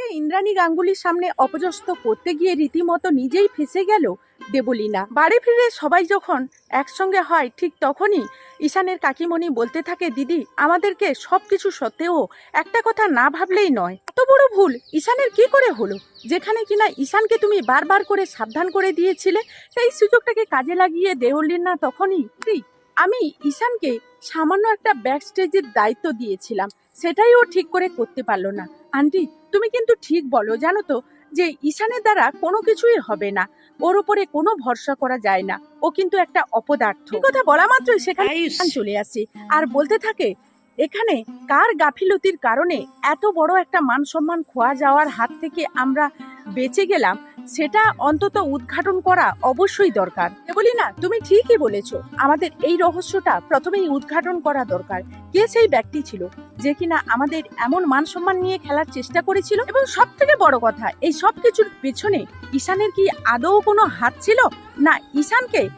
ঈশানকে ইন্দ্রাণী গাঙ্গুলির সামনে অপজস্ত করতে গিয়ে রীতিমতো নিজেই ফেসে গেল দেবলীনা। বাড়ি ফিরে সবাই যখন একসঙ্গে হয় ঠিক তখনই ঈশানের কাকিমণি বলতে থাকে দিদি আমাদেরকে সব কিছু সত্ত্বেও একটা কথা না ভাবলেই নয়। এত বড় ভুল ঈশানের কি করে হলো? যেখানে কিনা ঈশানকে তুমি বারবার করে সাবধান করে দিয়েছিলে সেই সুযোগটাকে কাজে লাগিয়ে দেওলিনা তখনই "দি, আমি ঈশানকে সামান্য একটা ব্যাক স্টেজের দায়িত্ব দিয়েছিলাম। সেটাই ও ঠিক করে করতে পারল না। আন্টি তুমি কিন্তু ঠিক বলো জানো তো যে ঈশানের দ্বারা কোনো কিছুই হবে না। ওর উপরে কোনো ভরসা করা যায় না। ও কিন্তু একটা অপদার্থ। কথা বলা মাত্রই সেখানে ঈশান চলে আসে। আর বলতে থাকে এখানে কার গাফিলতির কারণে এত বড় একটা মান সম্মান খোয়া যাওয়ার হাত থেকে আমরা বেঁচে গেলাম? সেটা অন্তত উদ্ঘাটন করা অবশ্যই দরকার। বলি না তুমি ঠিকই বলেছ। আমাদের এই রহস্যটা প্রথমেই উদ্ঘাটন করা দরকার। কে সেই ব্যক্তি ছিল? যে কিনা আমাদের এমন মান সম্মান নিয়ে খেলার চেষ্টা করেছিল? এবং সব থেকে বড় কথা, এই সব কিছুর পেছনে ঈশানের কি আদৌ কোনো হাত ছিল? না, ঈশানকে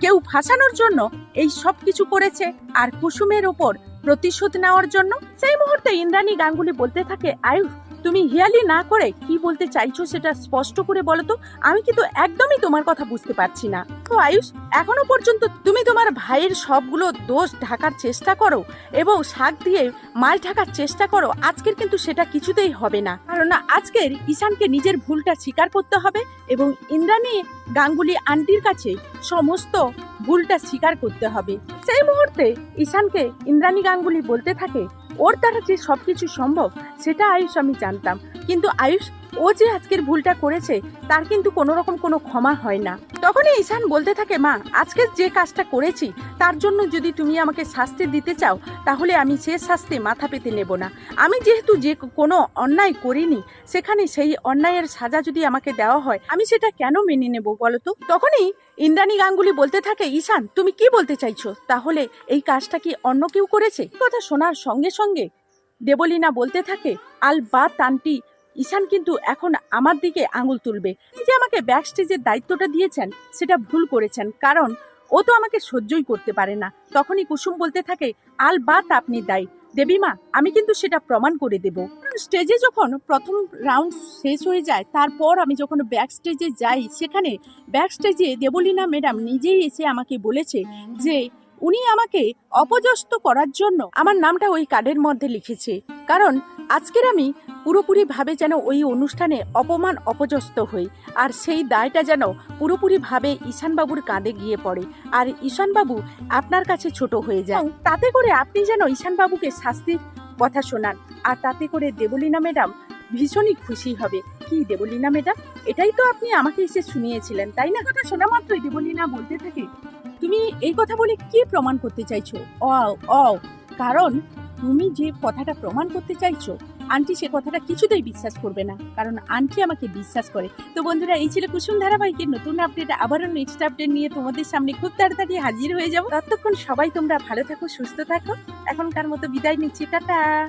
কেউ ফাঁসানোর জন্য এই সব কিছু করেছে? আর কুসুমের ওপর প্রতিশোধ নেওয়ার জন্য? সেই মুহূর্তে ইন্দ্রাণী গাঙ্গুলি বলতে থাকে আয়ুষ তুমি হিয়ালি না করে কি বলতে চাইছো সেটা স্পষ্ট করে বলো তো। আমি কিন্তু একদমই তোমার কথা বুঝতে পারছি না। তো আয়ুষ, এখনও পর্যন্ত তুমি তোমার ভাইয়ের সবগুলো দোষ ঢাকার চেষ্টা করো এবং শাক দিয়ে মাল ঢাকার চেষ্টা করো, আজকের কিন্তু সেটা কিছুতেই হবে না। কারণ আজকের ঈশানকে নিজের ভুলটা স্বীকার করতে হবে এবং ইন্দ্রাণী গাঙ্গুলি আন্টির কাছে সমস্ত ভুলটা স্বীকার করতে হবে। সেই মুহূর্তে ঈশানকে ইন্দ্রাণী গাঙ্গুলি বলতে থাকে ওর দ্বারা যে সব কিছু সম্ভব সেটা আয়ুষ আমি জানতাম। কিন্তু আয়ুষ ও যে আজকের ভুলটা করেছে, তার কিন্তু কোনো রকম কোনো ক্ষমা হয় না। তখনই ঈশান বলতে থাকে, মা, আজকে যে কাজটা করেছি, তার জন্য যদি তুমি আমাকে শাস্তি দিতে চাও, তাহলে আমি সে শাস্তি মাথা পেতে নেব না। আমি যেহেতু যে কোনো অন্যায় করিনি, সেখানে সেই অন্যায়ের সাজা যদি আমাকে দেওয়া হয়, আমি সেটা কেন মেনে নেব বলো তো? তখনই ইন্দ্রাণী গাঙ্গুলি বলতে থাকে, ঈশান, তুমি কি বলতে চাইছো? তাহলে এই কাজটা কি অন্য কেউ করেছে? কথা শোনার সঙ্গে সঙ্গে দেবলীনা বলতে থাকে আল বা তান্টি ঈশান কিন্তু এখন আমার দিকে আঙুল তুলবে। যে আমাকে ব্যাক স্টেজের দায়িত্বটা দিয়েছেন, সেটা ভুল করেছেন, কারণ ও তো আমাকে সহ্যই করতে পারে না। তখনই কুসুম বলতে থাকে, আল বাত আপনি দায়ী। দেবীমা আমি কিন্তু সেটা প্রমাণ করে দেব। স্টেজে যখন প্রথম রাউন্ড শেষ হয়ে যায়, তারপর আমি যখন ব্যাক স্টেজে যাই, সেখানে ব্যাক স্টেজে দেবলীনা ম্যাডাম নিজেই এসে আমাকে বলেছে যে উনি আমাকে অপজস্ত করার জন্য আমার নামটা ওই কার্ডের মধ্যে লিখেছে। কারণ আজকের আমি পুরোপুরিভাবে যেন ওই অনুষ্ঠানে অপমান অপজস্ত হই আর সেই দায়টা যেন পুরোপুরি পুরোপুরিভাবে ঈশানবাবুর কাঁধে গিয়ে পড়ে। আর ঈশানবাবু আপনার কাছে ছোট হয়ে যায়। তাতে করে আপনি যেন ঈশানবাবুকে শাস্তির কথা শোনান আর তাতে করে দেবলীনা ম্যাডাম ভীষণই খুশি হবে। কি দেবলীনা ম্যাডাম? এটাই তো আপনি আমাকে এসে শুনিয়েছিলেন তাই না? কথা শোনা মাত্রই দেবলীনা বলতে থাকে। তুমি এই কথা বলে কি প্রমাণ করতে চাইছো? অ অ কারণ তুমি যে কথাটা প্রমাণ করতে চাইছো, আন্টি সে কথাটা কিছুতেই বিশ্বাস করবে না। কারণ আন্টি আমাকে বিশ্বাস করে। তো বন্ধুরা, এই ছিল কুসুম ধারাবাহিকের নতুন আপডেট আবারও নেক্সট আপডেট নিয়ে তোমাদের সামনে খুব তাড়াতাড়ি হাজির হয়ে যাব। ততক্ষণ সবাই তোমরা ভালো থাকো, সুস্থ থাকো। এখনকার মতো বিদায় নিচ্ছি। টাটা!